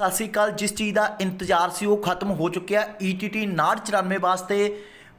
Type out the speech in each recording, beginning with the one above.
ਸਤਿ ਸ਼੍ਰੀ ਅਕਾਲ। ਜਿਸ ਚੀਜ਼ ਦਾ ਇੰਤਜ਼ਾਰ ਸੀ ਉਹ ਖਤਮ ਹੋ ਚੁੱਕਿਆ। E ਈਟੀਟੀ 994 ਵਾਸਤੇ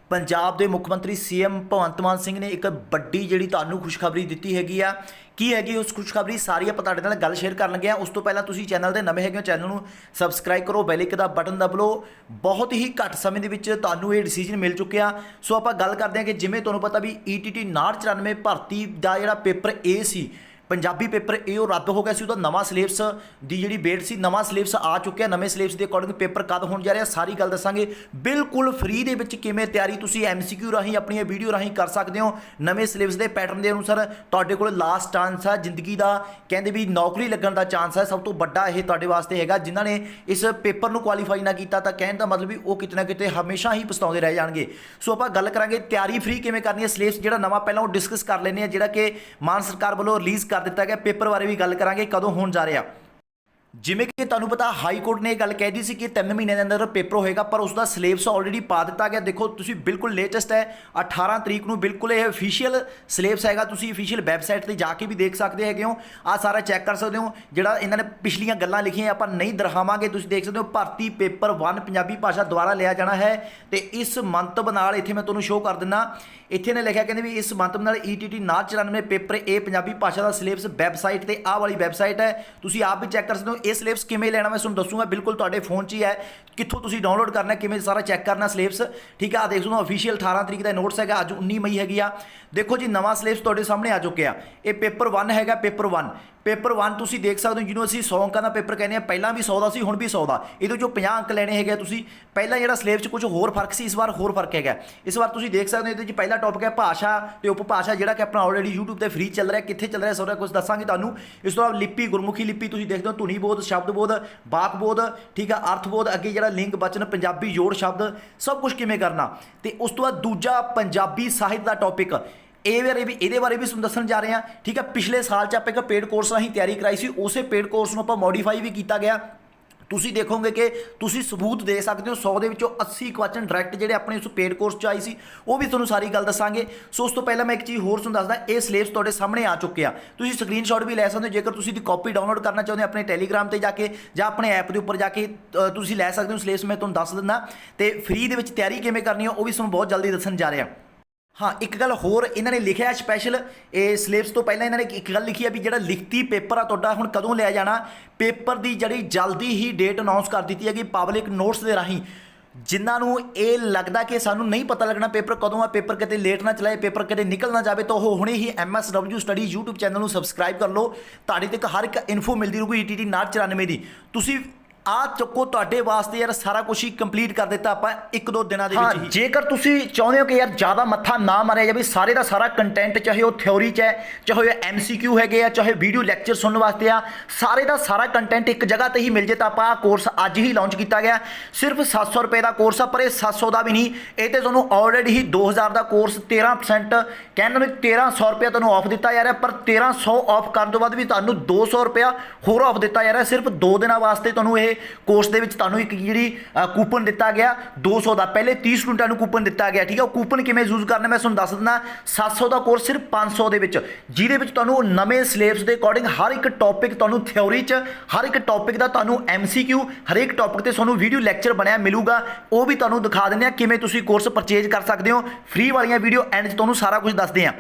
ਪੰਜਾਬ ਦੇ ਮੁੱਖ ਮੰਤਰੀ ਸੀਐਮ ਭਗਵੰਤ ਮਾਨ ਸਿੰਘ ਨੇ ਇੱਕ ਵੱਡੀ ਜਿਹੜੀ ਤੁਹਾਨੂੰ ਖੁਸ਼ਖਬਰੀ ਦਿੱਤੀ ਹੈਗੀ ਆ। ਕੀ ਹੈਗੀ ਉਸ ਖੁਸ਼ਖਬਰੀ? ਸਾਰੀ ਆਪਾਂ ਤੁਹਾਡੇ ਨਾਲ ਗੱਲ ਸ਼ੇਅਰ ਕਰਨ ਲੱਗੇ ਆ। ਉਸ ਤੋਂ ਪਹਿਲਾਂ ਤੁਸੀਂ ਚੈਨਲ ਦੇ ਨਵੇਂ ਹੈਗੇ ਹੋ, ਚੈਨਲ ਨੂੰ ਸਬਸਕ੍ਰਾਈਬ ਕਰੋ ਬੈਲ ਇੱਕ ਦਾ ਬਟਨ ਦਬ ਲਓ ਬਹੁਤ ਹੀ ਘੱਟ ਸਮੇਂ ਦੇ ਵਿੱਚ ਤੁਹਾਨੂੰ ਇਹ ਡਿਸੀਜਨ ਮਿਲ ਚੁੱਕਿਆ। ਸੋ ਆਪਾਂ ਗੱਲ ਕਰਦੇ ਹਾਂ ਕਿ ਜਿਵੇਂ ਤੁਹਾਨੂੰ ਪਤਾ ਵੀ E ਈਟੀਟੀ 994 ਭਰਤੀ ਦਾ ਜਿਹੜਾ ਪੇਪਰ A ਸੀ ਪੰਜਾਬੀ ਪੇਪਰ ਇਹ ਉਹ ਰੱਦ ਹੋ ਗਿਆ ਸੀ, ਉਹਦਾ ਨਵਾਂ ਸਿਲੇਬਸ ਦੀ ਜਿਹੜੀ ਡੇਟ ਸੀ, ਨਵਾਂ ਸਿਲੇਬਸ ਆ ਚੁੱਕਿਆ, ਨਵੇਂ ਸਿਲੇਬਸ ਦੇ ਅਕੋਰਡਿੰਗ ਪੇਪਰ ਕਦ ਹੋਣ ਜਾ ਰਿਹਾ, ਸਾਰੀ ਗੱਲ ਦੱਸਾਂਗੇ। ਬਿਲਕੁਲ ਫ੍ਰੀ ਦੇ ਵਿੱਚ ਕਿਵੇਂ ਤਿਆਰੀ ਤੁਸੀਂ ਐਮਸੀਕਿਊ ਰਾਹੀਂ, ਆਪਣੀਆਂ ਵੀਡੀਓ ਰਾਹੀਂ ਕਰ ਸਕਦੇ ਹੋ। ਨਵੇਂ ਸਿਲੇਬਸ ਦੇ ਪੈਟਰਨ ਦੇ ਅਨੁਸਾਰ ਤੁਹਾਡੇ ਕੋਲ ਲਾਸਟ ਚਾਂਸ ਹੈ ਜ਼ਿੰਦਗੀ ਦਾ ਕਹਿੰਦੇ ਵੀ ਨੌਕਰੀ ਲੱਗਣ ਦਾ ਚਾਂਸ ਹੈ ਸਭ ਤੋਂ ਵੱਡਾ ਇਹ ਤੁਹਾਡੇ ਵਾਸਤੇ ਹੈਗਾ। ਜਿਨ੍ਹਾਂ ਨੇ ਇਸ ਪੇਪਰ ਨੂੰ ਕੁਆਲੀਫਾਈ ਨਾ ਕੀਤਾ, ਤਾਂ ਕਹਿਣ ਦਾ ਮਤਲਬ ਵੀ ਉਹ ਕਿਤੇ ਨਾ ਕਿਤੇ ਹਮੇਸ਼ਾ ਹੀ ਪਛਤਾਉਂਦੇ ਰਹਿ ਜਾਣਗੇ। ਸੋ ਆਪਾਂ ਗੱਲ ਕਰਾਂਗੇ, ਤਿਆਰੀ ਫ੍ਰੀ ਕਿਵੇਂ ਕਰਨੀ ਹੈ, ਸਿਲੇਬਸ ਜਿਹੜਾ ਨਵਾਂ, ਪਹਿਲਾਂ ਉਹ ਡਿਸਕਸ ਕਰ ਲੈਂਦੇ ਆ ਜਿਹੜਾ ਕਿ ਮਾਨ ਸਰਕਾਰ ਵੱਲੋਂ ਰਿਲੀਜ਼ ਕਰ ਦਿੱਤਾ ਗਿਆ। ਪੇਪਰ ਬਾਰੇ ਵੀ ਗੱਲ ਕਰਾਂਗੇ ਕਦੋਂ ਹੋਣ ਜਾ ਰਿਹਾ। ਜਿਵੇਂ ਕਿ ਤੁਹਾਨੂੰ ਪਤਾ ਹਾਈ ਕੋਰਟ ਨੇ ਇਹ ਗੱਲ ਕਹਿ ਦੀ ਸੀ ਕਿ 3 ਮਹੀਨੇ ਦੇ ਅੰਦਰ ਪੇਪਰ ਹੋਏਗਾ, ਪਰ ਉਸ ਦਾ ਸਿਲੇਬਸ ਆਲਰੇਡੀ ਪਾ ਦਿੱਤਾ ਗਿਆ। ਦੇਖੋ, ਤੁਸੀਂ ਬਿਲਕੁਲ ਲੇਟੈਸਟ ਹੈ 18 ਤਰੀਕ ਨੂੰ ਬਿਲਕੁਲ ਇਹ ਅਫੀਸ਼ੀਅਲ ਸਿਲੇਬਸ ਹੈਗਾ। ਤੁਸੀਂ ਅਫੀਸ਼ੀਅਲ ਵੈਬਸਾਈਟ ਤੇ ਜਾ ਕੇ ਵੀ ਦੇਖ ਸਕਦੇ ਹੈਗੇ ਹੋ। ਆ ਸਾਰਾ ਚੈੱਕ ਕਰ ਸਕਦੇ ਹੋ, ਜਿਹੜਾ ਇਹਨਾਂ ਨੇ ਪਿਛਲੀਆਂ ਗੱਲਾਂ ਲਿਖੀਆਂ, ਆਪਾਂ ਨਹੀਂ ਦਰਹਾਵਾਂਗੇ ਤੁਸੀਂ ਦੇਖ ਸਕਦੇ ਹੋ, ਭਰਤੀ ਪੇਪਰ 1 ਪੰਜਾਬੀ ਭਾਸ਼ਾ ਦੁਆਰਾ ਲਿਆ ਜਾਣਾ ਹੈ। ਤੇ ਇਸ ਮੰਤਵ ਨਾਲ ਇੱਥੇ ਮੈਂ ਤੁਹਾਨੂੰ ਸ਼ੋਅ ਕਰ ਦਿੰਦਾ, ਇੱਥੇ ਨੇ ਲਿਖਿਆ ਕਹਿੰਦੇ ਵੀ ਇਸ ਮੰਤਵ ਨਾਲ E ETT 994 paper A Punjabi ਭਾਸ਼ਾ ਦਾ ਸਿਲੇਬਸ ਵੈਬਸਾਈਟ ਤੇ ਆਹ ਵਾਲੀ ਵੈਬਸਾਈਟ ਹੈ। ਤੁਸੀਂ ਆਪ ਵੀ ਚੈੱਕ ਕਰ ਸਕਦੇ ਹੋ ਇਹ ਸਿਲੇਬਸ ਕਿਵੇਂ ਲੈਣਾ ਮੈਂ ਤੁਹਾਨੂੰ ਦੱਸੂਗਾ। ਬਿਲਕੁਲ ਤੁਹਾਡੇ ਫੋਨ 'ਚ ਹੀ ਹੈ। ਕਿੱਥੋਂ ਤੁਸੀਂ ਡਾਊਨਲੋਡ ਕਰਨਾ, ਕਿਵੇਂ ਸਾਰਾ ਚੈੱਕ ਕਰਨਾ ਸਿਲੇਬਸ ਠੀਕ ਆ ਦੇਖ ਸਕਦੇ ਹੋ ਅਫੀਸ਼ੀਅਲ 18 ਤਰੀਕ ਦਾ ਨੋਟਸ ਹੈਗਾ, ਅੱਜ 19 ਮਈ ਹੈਗੀ ਆ। ਦੇਖੋ ਜੀ, ਨਵਾਂ ਸਿਲੇਬਸ ਤੁਹਾਡੇ ਸਾਹਮਣੇ ਆ ਚੁੱਕਿਆ। ਇਹ ਪੇਪਰ 1 ਹੈਗਾ ਪੇਪਰ 1 ਪੇਪਰ 1 ਤੁਸੀਂ ਦੇਖ ਸਕਦੇ ਹੋ ਜਿਹਨੂੰ ਅਸੀਂ 100 ਅੰਕਾਂ ਦਾ ਪੇਪਰ ਕਹਿੰਦੇ ਆ, ਪਹਿਲਾਂ ਵੀ 100 ਦਾ ਸੀ, ਹੁਣ ਵੀ 100 ਦਾ। ਇਹਦੇ ਚੋਂ 50 ਅੰਕ ਲੈਣੇ ਹੈਗੇ ਆ ਤੁਸੀਂ। ਪਹਿਲਾਂ ਜਿਹੜਾ ਸਿਲੇਬਸ 'ਚ ਕੁਝ ਹੋਰ ਫ਼ਰਕ ਸੀ, ਇਸ ਵਾਰ ਹੋਰ ਫ਼ਰਕ ਹੈਗਾ। ਇਸ ਵਾਰ ਤੁਸੀਂ ਦੇਖ ਸਕਦੇ ਹੋ, ਇਹਦੇ 'ਚ ਪਹਿਲਾ ਟੌਪਿਕ ਹੈ ਭਾਸ਼ਾ ਤੇ ਉਪਭਾਸ਼ਾ, ਜਿਹੜਾ ਕਿ ਆਪਣਾ ਆਲਰੇਡੀ YouTube ਤੇ ਫ੍ਰੀ ਚੱਲ ਰਿਹਾ, ਕਿੱਥੇ ਚੱਲ ਰਿਹਾ, ਸਾਰਾ ਕੁਝ ਦੱਸਾਂਗੇ ਤੁਹਾਨੂੰ। ਇਸ ਤੋਂ ਬਾਅਦ ਲਿਪੀ, ਗੁਰਮੁਖੀ ਲਿਪੀ ਤੁਸੀਂ ਦੇਖਦੇ ਹੋ, ਧੁਨੀ ਬੋਧ ਸ਼ਬਦ ਬੋਧ, ਬਾਕ ਬੋਧ, ਠੀਕ ਆ, ਅਰਥ ਬੋਧ, ਅੱਗੇ ਜਿਹੜਾ ਲਿੰਗ ਬਚਨ ਪੰਜਾਬੀ ਜੋੜ, ਸ਼ਬਦ, ਸਭ ਕੁਝ ਕਿਵੇਂ ਕਰਨਾ? ਤੇ ਉਸ ਤੋਂ ਬਾਅਦ ਦੂਜਾ ਪੰਜਾਬੀ ਸਾਹਿਤ ਦਾ ਟੌਪਿਕ ਇਹ ਬਾਰੇ ਵੀ ਇਹਦੇ ਬਾਰੇ ਵੀ ਤੁਹਾਨੂੰ ਦੱਸਣ ਜਾ ਰਹੇ ਹਾਂ, ਠੀਕ ਹੈ ਪਿਛਲੇ ਸਾਲ ਚ ਆਪਾਂ ਇੱਕ ਪੇਡ ਕੋਰਸ ਰਾਹੀਂ ਤਿਆਰੀ ਕਰਾਈ ਸੀ, ਉਸੇ ਪੇਡ ਕੋਰਸ ਨੂੰ ਆਪਾਂ ਮੋਡੀਫਾਈ ਵੀ ਕੀਤਾ ਗਿਆ। ਤੁਸੀਂ ਦੇਖੋਗੇ ਕਿ ਤੁਸੀਂ ਸਬੂਤ ਦੇ ਸਕਦੇ ਹੋ 100 ਦੇ ਵਿੱਚੋਂ 80 ਕੁਐਸਚਨ ਡਾਇਰੈਕਟ ਜਿਹੜੇ ਆਪਣੇ ਉਸ ਪੇਡ ਕੋਰਸ ਚ ਆਈ ਸੀ, ਉਹ ਵੀ ਤੁਹਾਨੂੰ ਸਾਰੀ ਗੱਲ ਦੱਸਾਂਗੇ। ਸੋ ਉਸ ਤੋਂ ਪਹਿਲਾਂ ਮੈਂ ਇੱਕ ਚੀਜ਼ ਹੋਰ ਤੁਹਾਨੂੰ ਦੱਸਦਾ, ਇਹ ਸਿਲੇਬਸ ਤੁਹਾਡੇ ਸਾਹਮਣੇ ਆ ਚੁੱਕਿਆ ਤੁਸੀਂ ਸਕਰੀਨਸ਼ਾਟ ਵੀ ਲੈ ਸਕਦੇ ਹੋ, ਜੇਕਰ ਤੁਸੀਂ ਦੀ ਕਾਪੀ ਡਾਊਨਲੋਡ ਕਰਨਾ ਚਾਹੁੰਦੇ ਹੋ ਆਪਣੇ ਟੈਲੀਗ੍ਰਾਮ ਤੇ ਜਾ ਕੇ, ਜਾਂ ਆਪਣੇ ਐਪ ਦੇ ਉੱਪਰ ਜਾ ਕੇ ਤੁਸੀਂ ਲੈ ਸਕਦੇ ਹੋ ਸਿਲੇਬਸ ਮੈਂ ਤੁਹਾਨੂੰ ਦੱਸ ਦਿੰਦਾ। ਤੇ ਫ੍ਰੀ ਦੇ ਵਿੱਚ ਤਿਆਰੀ ਕਿਵੇਂ ਕਰਨੀ ਹੈ ਉਹ ਵੀ ਤੁਹਾਨੂੰ ਬਹੁਤ ਜਲਦੀ ਦੱਸਣ ਜਾ ਰਿਹਾ। ਹਾਂ, ਇੱਕ ਗੱਲ ਹੋਰ ਇਹਨਾਂ ਨੇ ਲਿਖਿਆ ਸਪੈਸ਼ਲ ਇਹ ਸਿਲੇਬਸ ਤੋਂ ਪਹਿਲਾਂ ਇਹਨਾਂ ਨੇ ਇੱਕ ਗੱਲ ਲਿਖੀ ਹੈ ਵੀ ਜਿਹੜਾ ਲਿਖਤੀ ਪੇਪਰ ਆ ਤੁਹਾਡਾ ਹੁਣ ਕਦੋਂ ਲਿਆ ਜਾਣਾ? ਪੇਪਰ ਦੀ ਜਿਹੜੀ ਜਲਦੀ ਹੀ ਡੇਟ ਅਨਾਉਂਸ ਕਰ ਦਿੱਤੀ ਹੈਗੀ ਪਬਲਿਕ ਨੋਟਸ ਦੇ ਰਾਹੀਂ। ਜਿਨ੍ਹਾਂ ਨੂੰ ਇਹ ਲੱਗਦਾ ਕਿ ਸਾਨੂੰ ਨਹੀਂ ਪਤਾ ਲੱਗਣਾ ਪੇਪਰ ਕਦੋਂ ਆ ਪੇਪਰ ਕਿਤੇ ਲੇਟ ਨਾ ਚਲਾਏ ਪੇਪਰ ਕਿਤੇ ਨਿਕਲ ਨਾ ਜਾਵੇ, ਤਾਂ ਉਹ ਹੁਣੇ ਹੀ MSW ਸਟੱਡੀ YouTube ਚੈਨਲ ਨੂੰ ਸਬਸਕ੍ਰਾਈਬ ਕਰ ਲਓ। ਤੁਹਾਡੇ ਤੱਕ ਹਰ ਇੱਕ ਇਨਫੋ ਮਿਲਦੀ ਰਹੂਗੀ ETT 994 ਦੀ। ਤੁਸੀਂ ਆ ਚੱਕੋ ਤੁਹਾਡੇ ਵਾਸਤੇ ਯਾਰ ਸਾਰਾ ਕੁਝ ਹੀ ਕੰਪਲੀਟ ਕਰ ਦਿੱਤਾ ਆਪਾਂ ਇੱਕ ਦੋ ਦਿਨਾਂ ਦੇ ਵਿੱਚ ਹੀ। ਜੇਕਰ ਤੁਸੀਂ ਚਾਹੁੰਦੇ ਹੋ ਕਿ ਯਾਰ ਜ਼ਿਆਦਾ ਮੱਥਾ ਨਾ ਮਾਰਿਆ ਜਾਵੇ ਸਾਰੇ ਦਾ ਸਾਰਾ ਕੰਟੈਂਟ ਚਾਹੇ ਉਹ ਥਿਉਰੀ ਚ ਹੈ ਚਾਹੇ ਉਹ ਐਮਸੀਕਿਊ ਹੈਗੇ ਆ ਚਾਹੇ ਵੀਡੀਓ ਲੈਕਚਰ ਸੁਣਨ ਵਾਸਤੇ ਆ ਸਾਰੇ ਦਾ ਸਾਰਾ ਕੰਟੈਂਟ ਇੱਕ ਜਗ੍ਹਾ ਤੇ ਹੀ ਮਿਲ ਜੇ ਤਾਂ ਆਪਾਂ ਕੋਰਸ ਅੱਜ ਹੀ ਲਾਂਚ ਕੀਤਾ ਗਿਆ। ਸਿਰਫ 700 ਰੁਪਏ ਦਾ ਕੋਰਸ ਆ ਪਰ ਇਹ 700 ਦਾ ਵੀ ਨਹੀਂ ਇਹ ਤੇ ਤੁਹਾਨੂੰ ਆਲਰੇਡੀ ਹੀ 2000 ਦਾ ਕੋਰਸ 13% ਕਹਿੰਦੇ ਨੇ 1300 ਰੁਪਏ ਤੁਹਾਨੂੰ ਆਫ ਦਿੱਤਾ ਜਾ ਰਿਹਾ ਪਰ 1300 ਆਫ ਕਰਨ ਤੋਂ ਬਾਅਦ ਵੀ ਤੁਹਾਨੂੰ 200 ਰੁਪਿਆ ਹੋਰ ਆਫ ਦਿੱਤਾ ਜਾ ਰਿਹਾ ਸਿਰਫ 2 ਦਿਨਾਂ ਵਾਸਤੇ ਤੁਹਾਨੂੰ ਇਹ ਕੋਰਸ ਦੇ ਵਿੱਚ ਤੁਹਾਨੂੰ ਇੱਕ ਜਿਹੜੀ ਕੂਪਨ ਦਿੱਤਾ ਗਿਆ 200 ਦਾ। ਪਹਿਲੇ 30 ਸਟੂਡੈਂਟਾਂ ਨੂੰ ਕੂਪਨ ਦਿੱਤਾ ਗਿਆ, ਠੀਕ ਹੈ ਉਹ ਕੂਪਨ ਕਿਵੇਂ ਯੂਜ਼ ਕਰਨਾ, ਮੈਂ ਤੁਹਾਨੂੰ ਦੱਸ ਦਿੰਦਾ। 700 ਦਾ ਕੋਰਸ ਸਿਰਫ 500 ਦੇ ਵਿੱਚ, ਜਿਹਦੇ ਵਿੱਚ ਤੁਹਾਨੂੰ ਨਵੇਂ ਸਿਲੇਬਸ ਦੇ ਅਕੋਰਡਿੰਗ ਹਰ ਇੱਕ ਟੌਪਿਕ ਤੁਹਾਨੂੰ ਥਿਉਰੀ 'ਚ, ਹਰ ਇੱਕ ਟੌਪਿਕ ਦਾ ਤੁਹਾਨੂੰ ਐਮਸੀਕਿਊ ਹਰੇਕ ਟੌਪਿਕ ਤੇ ਤੁਹਾਨੂੰ ਵੀਡੀਓ ਲੈਕਚਰ ਬਣਿਆ ਮਿਲੂਗਾ। ਉਹ ਵੀ ਤੁਹਾਨੂੰ ਦਿਖਾ ਦਿੰਦੇ ਆ ਕਿਵੇਂ ਤੁਸੀਂ ਕੋਰਸ ਪਰਚੇਜ ਕਰ ਸਕਦੇ ਹੋ। ਫ੍ਰੀ ਵਾਲੀਆਂ ਵੀਡੀਓ ਐਂਡ 'ਚ ਤੁਹਾਨੂੰ ਸਾਰਾ ਕੁਝ ਦੱਸਦੇ ਆ।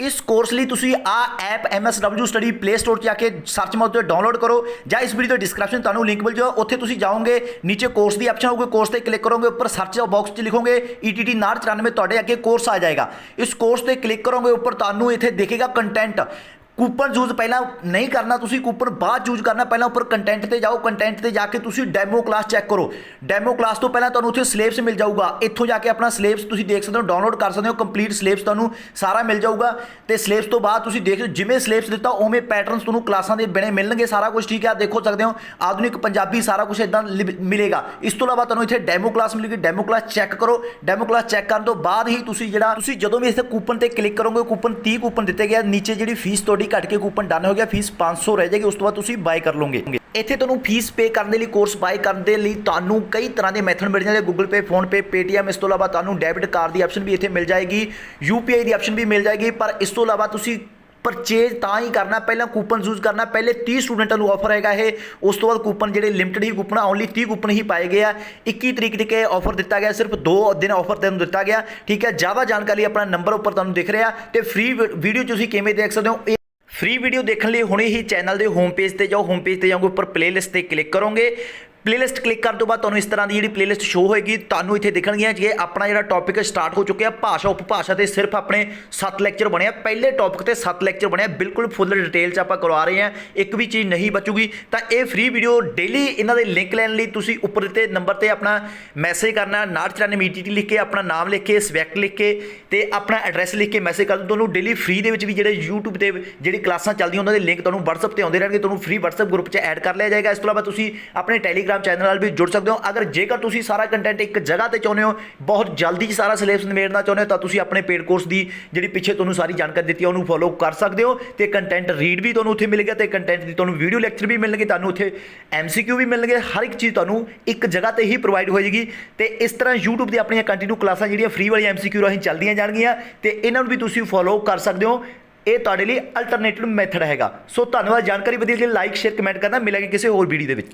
ਇਸ ਕੋਰਸ ਲਈ ਤੁਸੀਂ ਆ app MSW study play store 'ਚ ਜਾ ਕੇ ਸਰਚ ਮਾਰ ਤੇ ਡਾਊਨਲੋਡ ਕਰੋ। ਜਾਂ ਇਸ ਵੀਡੀਓ ਦੇ ਡਿਸਕ੍ਰਿਪਸ਼ਨ ਤੁਹਾਨੂੰ ਲਿੰਕ ਮਿਲ ਜਾਊਗਾ। ਉੱਥੇ ਤੁਸੀਂ ਜਾਓਗੇ, ਨੀਚੇ ਕੋਰਸ ਦੀ ਆਪਸ਼ਨ ਹੋਊਗੀ ਕੋਰਸ ਤੇ ਕਲਿੱਕ ਕਰੋਗੇ, ਉੱਪਰ ਸਰਚ ਬਾਕਸ 'ਚ ਲਿਖੋਗੇ E ETT 994 ਤੁਹਾਡੇ ਅੱਗੇ ਕੋਰਸ ਆ ਜਾਏਗਾ। ਇਸ ਕੋਰਸ ਤੇ ਕਲਿੱਕ ਕਰੋਗੇ, ਉੱਪਰ ਤੁਹਾਨੂੰ ਇੱਥੇ ਦੇਖੇਗਾ ਕੰਟੈਂਟ ਕੂਪਨ ਯੂਜ਼ ਪਹਿਲਾਂ ਨਹੀਂ ਕਰਨਾ, ਤੁਸੀਂ ਕੂਪਨ ਬਾਅਦ ਯੂਜ਼ ਕਰਨਾ, ਪਹਿਲਾਂ ਉੱਪਰ ਕੰਟੈਂਟ ਤੇ ਜਾਓ ਕੰਟੈਂਟ ਤੇ ਜਾ ਕੇ ਤੁਸੀਂ ਡੈਮੋ ਕਲਾਸ ਚੈੱਕ ਕਰੋ। ਡੈਮੋ ਕਲਾਸ ਤੋਂ ਪਹਿਲਾਂ ਤੁਹਾਨੂੰ ਉੱਥੇ ਸਿਲੇਬਸ ਮਿਲ ਜਾਊਗਾ। ਇੱਥੋਂ ਜਾ ਕੇ ਆਪਣਾ ਸਿਲੇਬਸ ਤੁਸੀਂ ਦੇਖ ਸਕਦੇ ਹੋ ਡਾਊਨਲੋਡ ਕਰ ਸਕਦੇ ਹੋ ਕੰਪਲੀਟ ਸਿਲੇਬਸ ਤੁਹਾਨੂੰ ਸਾਰਾ ਮਿਲ ਜਾਊਗਾ। ਤੇ ਸਿਲੇਬਸ ਤੋਂ ਬਾਅਦ ਤੁਸੀਂ ਦੇਖ ਜਿਵੇਂ ਸਿਲੇਬਸ ਦਿੱਤਾ, ਉਵੇਂ ਪੈਟਰਨਸ ਤੁਹਾਨੂੰ ਕਲਾਸਾਂ ਦੇ ਬਣੇ ਮਿਲਣਗੇ, ਸਾਰਾ ਕੁਝ ਠੀਕ ਹੈ ਦੇਖੋ ਸਕਦੇ ਹੋ, ਆਧੁਨਿਕ ਪੰਜਾਬੀ ਸਾਰਾ ਕੁਝ ਇਦਾਂ ਮਿਲੇਗਾ। ਇਸ ਤੋਂ ਇਲਾਵਾ ਤੁਹਾਨੂੰ ਇੱਥੇ ਡੈਮੋ ਕਲਾਸ ਮਿਲੇਗੀ ਡੈਮੋ ਕਲਾਸ ਚੈੱਕ ਕਰੋ। ਡੈਮੋ ਕਲਾਸ ਚੈੱਕ ਕਰਨ ਤੋਂ ਬਾਅਦ ਹੀ ਤੁਸੀਂ ਜਿਹੜਾ, ਤੁਸੀਂ ਜਦੋਂ ਵੀ ਇਸ ਕੂਪਨ ਤੇ ਕਲਿੱਕ ਕਰੋਗੇ, ਕੂਪਨ 30 ਕੂਪਨ ਦਿੱਤੇ ਗਿਆ ਨੀਚੇ ਜਿਹੜੀ ਫੀਸ ਤੁਹਾਡੀ ਘਟ ਕੇ ਕੂਪਨ ਡਨ ਹੋ ਗਿਆ ਫੀਸ 500 ਰਹਿ ਜਾਏਗੀ, ਉਸ ਤੋਂ ਬਾਅਦ ਤੁਸੀਂ ਬਾਏ ਕਰ ਲਓਗੇ। ਇੱਥੇ ਤੁਹਾਨੂੰ ਫੀਸ ਪੇ ਕਰਨ ਦੇ ਲਈ ਕੋਰਸ ਬਾਏ ਕਰਨ ਦੇ ਲਈ ਤੁਹਾਨੂੰ ਕਈ ਤਰ੍ਹਾਂ ਦੇ ਮੈਥਡ ਮਿਲ ਜਾਂਦੇ Google pay PhonePe Paytm ਇਸ ਤੋਂ ਇਲਾਵਾ ਤੁਹਾਨੂੰ ਡੈਬਿਟ ਕਾਰਡ ਦੀ ਆਪਸ਼ਨ ਵੀ ਇੱਥੇ ਮਿਲ ਜਾਏਗੀ ਯੂਪੀਆਈ ਦੀ ਆਪਸ਼ਨ ਵੀ ਮਿਲ ਜਾਏਗੀ, ਪਰ ਇਸ ਤੋਂ ਇਲਾਵਾ ਤੁਸੀਂ ਪਰਚੇਜ ਤਾਂ ਹੀ ਕਰਨਾ, ਪਹਿਲਾਂ ਕੂਪਨ ਯੂਜ਼ ਕਰਨਾ, ਪਹਿਲੇ 30 ਸਟੂਡੈਂਟਾਂ ਨੂੰ ਆਫਰ ਹੈਗਾ ਇਹ, ਉਸ ਤੋਂ ਬਾਅਦ ਕੂਪਨ ਜਿਹੜੇ ਲਿਮਟਿਡ ਹੀ ਕੂਪਨ ਓਨਲੀ 30 ਕੂਪਨ ਹੀ ਪਾਏ ਗਏ ਆ 21 ਤਰੀਕ ਤੱਕ ਇਹ ਆਫਰ ਦਿੱਤਾ ਗਿਆ, ਸਿਰਫ 2 ਦਿਨ ਆਫਰ ਤੁਹਾਨੂੰ ਦਿੱਤਾ ਗਿਆ, ਠੀਕ ਹੈ, ਜ਼ਿਆਦਾ ਜਾਣਕਾਰੀ ਆਪਣਾ ਨੰਬਰ ਉੱਪਰ ਤੁਹਾਨੂੰ ਦਿਖ ਰਿਹਾ, ਤੇ ਫ੍ਰੀ ਵੀਡੀਓ ਤੁਸੀਂ ਕਿਵੇਂ ਦੇਖ ਸਕਦੇ ਹੋ ਫ੍ਰੀ ਵੀਡੀਓ ਦੇਖਣ ਲਈ ਹੁਣੇ ਹੀ ਚੈਨਲ ਦੇ ਹੋਮ ਪੇਜ ਤੇ ਜਾਓ ਹੋਮ ਪੇਜ ਤੇ ਜਾਓਗੇ, ਉੱਪਰ ਪਲੇਲਿਸਟ ਤੇ ਕਲਿੱਕ ਕਰੋਗੇ। ਪਲੇਲਿਸਟ ਕਲਿੱਕ ਕਰਨ ਤੋਂ ਬਾਅਦ ਤੁਹਾਨੂੰ ਇਸ ਤਰ੍ਹਾਂ ਦੀ ਜਿਹੜੀ ਪਲੇਲਿਸਟ ਸ਼ੋ ਹੋਏਗੀ, ਤੁਹਾਨੂੰ ਇੱਥੇ ਦਿਖਣਗੀਆਂ ਕਿ ਆਪਣਾ ਜਿਹੜਾ ਟੌਪਿਕ ਸਟਾਰਟ ਹੋ ਚੁੱਕਿਆ, ਭਾਸ਼ਾ, ਉਪਭਾਸ਼ਾ ਤੇ ਸਿਰਫ ਆਪਣੇ 7 ਲੈਕਚਰ ਬਣਿਆ ਪਹਿਲੇ ਟੌਪਿਕ ਤੇ 7 ਲੈਕਚਰ ਬਣਿਆ ਬਿਲਕੁਲ ਫੁੱਲ ਡਿਟੇਲ ਚ ਆਪਾਂ ਕਰਵਾ ਰਹੇ ਹਾਂ। ਇੱਕ ਵੀ ਚੀਜ਼ ਨਹੀਂ ਬਚੂਗੀ। ਤਾਂ ਇਹ ਫ੍ਰੀ ਵੀਡੀਓ ਡੇਲੀ ਇਹਨਾਂ ਦੇ ਲਿੰਕ ਲੈਣ ਲਈ ਤੁਸੀਂ ਉੱਪਰ ਦਿੱਤੇ ਨੰਬਰ ਤੇ ਆਪਣਾ ਮੈਸੇਜ ਕਰਨਾ 994 ਮੀਟੀਟੀ ਲਿਖ ਕੇ ਆਪਣਾ ਨਾਮ ਲਿਖ ਕੇ ਸਬਜੈਕਟ ਲਿਖ ਕੇ ਤੇ ਆਪਣਾ ਐਡਰੈਸ ਲਿਖ ਕੇ ਮੈਸੇਜ ਕਰ ਦਿਓ। ਤੁਹਾਨੂੰ ਡੇਲੀ ਫ੍ਰੀ ਦੇ ਵਿੱਚ ਵੀ ਜਿਹੜੇ YouTube ਤੇ ਜਿਹੜੀ ਕਲਾਸਾਂ ਚੱਲਦੀਆਂ, ਉਹਨਾਂ ਦੇ ਲਿੰਕ ਤੁਹਾਨੂੰ WhatsApp ਤੇ ਆਉਂਦੇ ਰਹਿਣਗੇ। ਤੁਹਾਨੂੰ ਫ੍ਰੀ WhatsApp ਗਰੁੱਪ 'ਚ ਐਡ ਕਰ ਲਿਆ ਜਾਏਗਾ। ਇਸ ਤੋਂ ਇਲਾਵਾ ਤੁਸੀਂ ਆਪਣੇ Telegram ਚੈਨਲ ਨਾਲ ਵੀ ਜੁੜ ਸਕਦੇ ਹੋ। ਅਗਰ ਜੇਕਰ ਤੁਸੀਂ ਸਾਰਾ ਕੰਟੈਂਟ ਇੱਕ ਜਗ੍ਹਾ ਤੇ ਚਾਹੁੰਦੇ ਹੋ, ਬਹੁਤ ਜਲਦੀ 'ਚ ਸਾਰਾ ਸਿਲੇਬਸ ਨਿਬੇੜਨਾ ਚਾਹੁੰਦੇ ਹੋ, ਤਾਂ ਤੁਸੀਂ ਆਪਣੇ ਪੇਡ ਕੋਰਸ ਦੀ ਜਿਹੜੀ ਪਿੱਛੇ ਤੁਹਾਨੂੰ ਸਾਰੀ ਜਾਣਕਾਰੀ ਦਿੱਤੀ ਹੈ ਉਹਨੂੰ ਫੋਲੋ ਕਰ ਸਕਦੇ ਹੋ ਤੇ ਕੰਟੈਂਟ ਰੀਡ ਵੀ ਤੁਹਾਨੂੰ ਉੱਥੇ ਮਿਲੇਗਾ ਤੇ ਕੰਟੈਂਟ ਦੀ ਤੁਹਾਨੂੰ ਵੀਡੀਓ ਲੈਕਚਰ ਵੀ ਮਿਲਣਗੇ, ਤੁਹਾਨੂੰ ਉੱਥੇ MCQ ਵੀ ਮਿਲਣਗੇ। ਹਰ ਇੱਕ ਚੀਜ਼ ਤੁਹਾਨੂੰ ਇੱਕ ਜਗ੍ਹਾ ਤੇ ਹੀ ਪ੍ਰੋਵਾਈਡ ਹੋਏਗੀ ਤੇ ਇਸ ਤਰ੍ਹਾਂ YouTube ਦੀ ਆਪਣੀਆਂ ਕੰਟੀਨਿਊ ਕਲਾਸਾਂ ਜਿਹੜੀਆਂ ਫ੍ਰੀ ਵਾਲੀਆਂ MCQ ਰਾਹੀਂ ਚੱਲਦੀਆਂ ਜਾਣਗੀਆਂ ਤੇ ਇਹਨਾਂ ਨੂੰ ਵੀ ਤੁਸੀਂ ਫੋਲੋ ਕਰ ਸਕਦੇ ਹੋ। ਇਹ ਤੁਹਾਡੇ ਲਈ ਅਲਟਰਨੇਟਿਵ ਮੈਥਡ ਹੈਗਾ। ਸੋ ਧੰਨਵਾਦ। ਜਾਣਕਾਰੀ ਵਧੀਆ ਲਈ ਲਾਈਕ ਸ਼ੇਅਰ ਕਮੈਂਟ ਕਰਨਾ। ਮਿਲਾਂਗੇ ਕਿਸੇ ਹੋਰ ਵੀਡੀਓ ਦੇ ਵਿੱਚ।